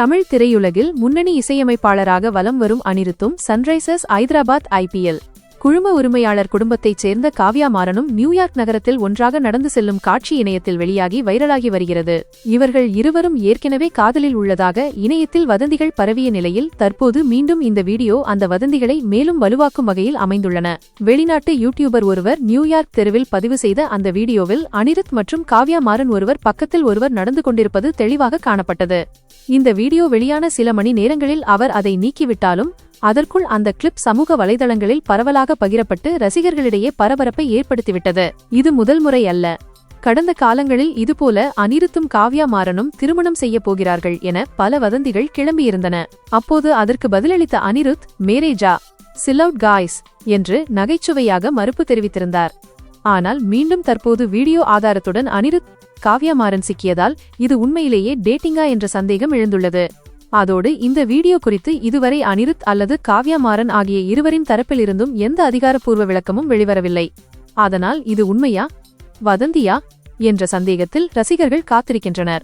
தமிழ் திரையுலகில் முன்னணி இசையமைப்பாளராக வலம் வரும் அனிருத்தும் சன்ரைசர்ஸ் ஐதராபாத் ஐபிஎல். குழும உரிமையாளர் குடும்பத்தைச் சேர்ந்த காவ்யா மாறனும் நியூயார்க் நகரத்தில் ஒன்றாக நடந்து செல்லும் காட்சி இணையத்தில் வெளியாகி வைரலாகி வருகிறது. இவர்கள் இருவரும் ஏற்கனவே காதலில் உள்ளதாக இணையத்தில் வதந்திகள் பரவிய நிலையில் தற்போது மீண்டும் இந்த வீடியோ அந்த வதந்திகளை மேலும் வலுவாக்கும் வகையில் அமைந்துள்ளன. வெளிநாட்டு யூடியூபர் ஒருவர் நியூயார்க் தெருவில் பதிவு செய்த அந்த வீடியோவில் அனிருத் மற்றும் காவ்யா மாறன் ஒருவர் பக்கத்தில் ஒருவர் நடந்து கொண்டிருப்பது தெளிவாக காணப்பட்டது. இந்த வீடியோ வெளியான சில மணி நேரங்களில் அவர் அதை நீக்கிவிட்டாலும் அதற்குள் அந்த கிளிப் சமூக வலைதளங்களில் பரவலாக பகிரப்பட்டு ரசிகர்களிடையே பரபரப்பை ஏற்படுத்திவிட்டது. இது முதல் முறை அல்ல. கடந்த காலங்களில் இதுபோல அனிருத்தும் காவ்யா மாறனும் திருமணம் செய்ய போகிறார்கள் என பல வதந்திகள் கிளம்பியிருந்தன. அப்போது அதற்கு பதிலளித்த அனிருத் மேரேஜா சில்லவுட் காய்ஸ் என்று நகைச்சுவையாக மறுப்பு தெரிவித்திருந்தார். ஆனால் மீண்டும் தற்போது வீடியோ ஆதாரத்துடன் அனிருத் காவ்யா மாறன் சிக்கியதால் இது உண்மையிலேயே டேட்டிங்கா என்ற சந்தேகம் எழுந்துள்ளது. அதோடு இந்த வீடியோ குறித்து இதுவரை அனிருத் அல்லது காவ்யா மாறன் ஆகிய இருவரின் தரப்பிலிருந்தும் எந்த அதிகாரப்பூர்வ விளக்கமும் வெளிவரவில்லை. அதனால் இது உண்மையா? வதந்தியா? என்ற சந்தேகத்தில் ரசிகர்கள் காத்திருக்கின்றனர்.